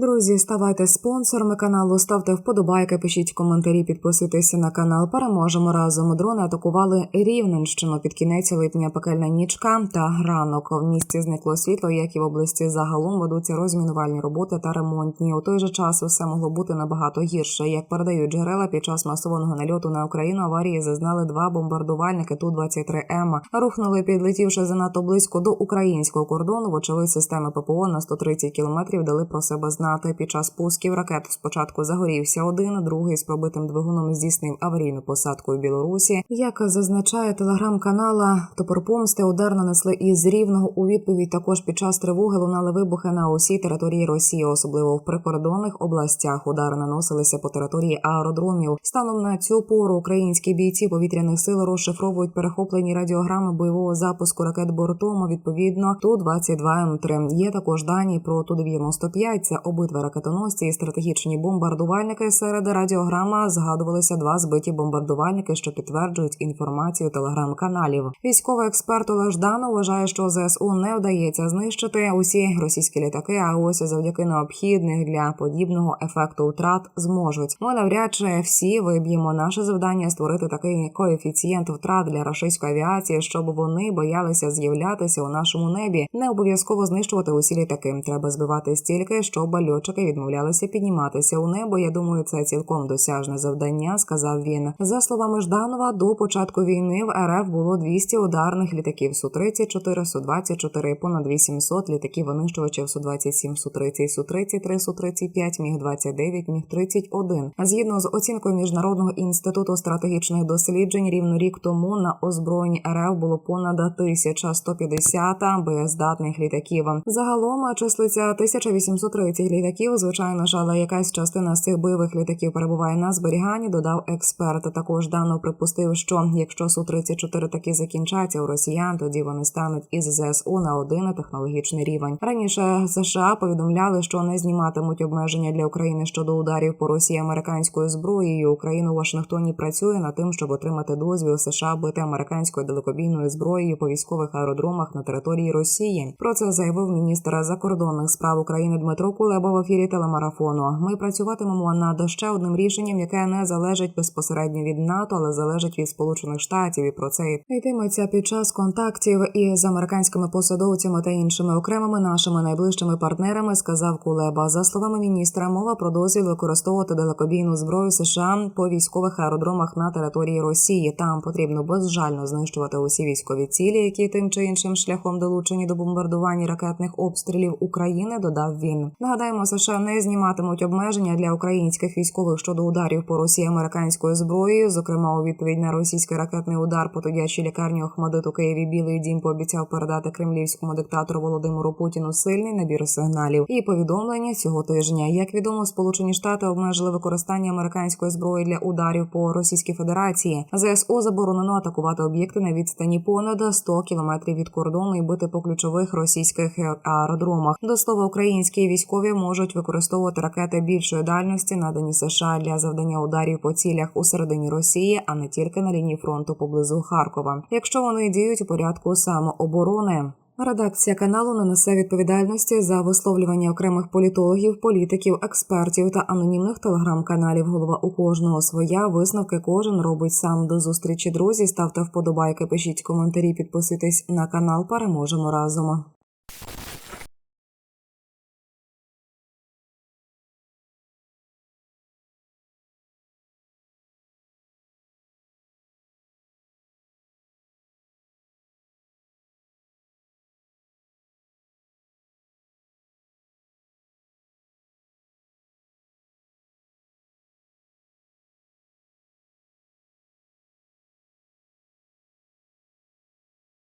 Друзі, ставайте спонсорами каналу, ставте вподобайки, пишіть коментарі, підписуйтеся на канал. Переможемо разом. Дрони атакували Рівненщину під кінець липня пекельна нічка та ранок. В місті зникло світло, як і в області загалом ведуться розмінувальні роботи та ремонтні. У той же час усе могло бути набагато гірше. Як передають джерела під час масованого нальоту на Україну, аварії зазнали два бомбардувальники ту 23 м Рухнули, підлетівши занадто близько до українського кордону. Вочевидь, системи ППО на 130 кілометрів дали про себе знати. Під час пусків ракет спочатку загорівся один, другий з пробитим двигуном здійснив аварійну посадку в Білорусі. Як зазначає телеграм-канала Топор Помсти, удар нанесли із рівного у відповідь. Також під час тривоги лунали вибухи на усій території Росії, особливо в прикордонних областях. Удари наносилися по території аеродромів. Станом на цю пору українські бійці повітряних сил розшифровують перехоплені радіограми бойового запуску ракет бортом. Відповідно, ту 22 м 3 Є також дані про ту 95 Це обидва ракетоносці і стратегічні бомбардувальники. Серед радіограма згадувалися два збиті бомбардувальники, що підтверджують інформацію телеграм-каналів. Військовий експерт Олег Жданов вважає, що ЗСУ не вдається знищити усі російські літаки. А ось завдяки необхідних для подібного ефекту втрат зможуть. Ми навряд чи всі виб'ємо наше завдання створити такий коефіцієнт втрат для російської авіації, щоб вони боялися з'являтися у нашому небі. Не обов'язково знищувати усі літаки. Треба збивати стільки, щоб льотчики відмовлялися підніматися у небо. Я думаю, це цілком досяжне завдання, сказав він. За словами Жданова, до початку війни в РФ було 200 ударних літаків су 34 су 24 понад 800 літаків винищувачів су 27 су 30 су 33 су 35 міг 29 міг 31 Згідно з оцінкою міжнародного інституту стратегічних досліджень, рівно рік тому на озброєнні РФ було понад 1150 боєздатних літаків. Загалом числиться 1830 літаків. Звичайно ж, але якась частина з цих бойових літаків перебуває на зберіганні. Додав експерт. Також дано припустив, що якщо су 34 таки закінчаться у росіян, тоді вони стануть із ЗСУ на один технологічний рівень. Раніше США повідомляли, що не зніматимуть обмеження для України щодо ударів по Росії американською зброєю. Україна у Вашингтоні працює над тим, щоб отримати дозвіл США бити американською далекобійною зброєю по військових аеродромах на території Росії. Про це заявив міністр закордонних справ України Дмитро Кулеба в ефірі телемарафону. Ми працюватимемо над ще одним рішенням, яке не залежить безпосередньо від НАТО, але залежить від Сполучених Штатів. І про це йтиметься під час контактів із американськими посадовцями та іншими окремими нашими найближчими партнерами. Сказав Кулеба. За словами міністра, мова про дозвіл використовувати далекобійну зброю США по військових аеродромах на території Росії. Там потрібно безжально знищувати усі військові цілі, які тим чи іншим шляхом долучені до бомбардування ракетних обстрілів України. Додав він. Нагадаємо, США не зніматимуть обмеження для українських військових щодо ударів по Росії американською зброєю. Зокрема, у відповідь на російський ракетний удар по тодячій лікарні Охмадит у Києві Білий Дім пообіцяв передати кремлівському диктатору Володимиру Путіну сильний набір сигналів і повідомлення цього тижня. Як відомо, Сполучені Штати обмежили використання американської зброї для ударів по Російській Федерації. ЗСУ заборонено атакувати об'єкти на відстані понад 100 кілометрів від кордону і бити по ключових російських аеродромах. До слова, українські військові можуть використовувати ракети більшої дальності, надані США для завдання ударів по цілях у середині Росії, а не тільки на лінії фронту поблизу Харкова, якщо вони діють у порядку самооборони. Редакція каналу не несе відповідальності за висловлювання окремих політологів, політиків, експертів та анонімних телеграм-каналів. Голова у кожного своя висновки кожен робить сам до зустрічі. Друзі ставте вподобайки, пишіть коментарі, підписуйтесь на канал. Переможемо разом.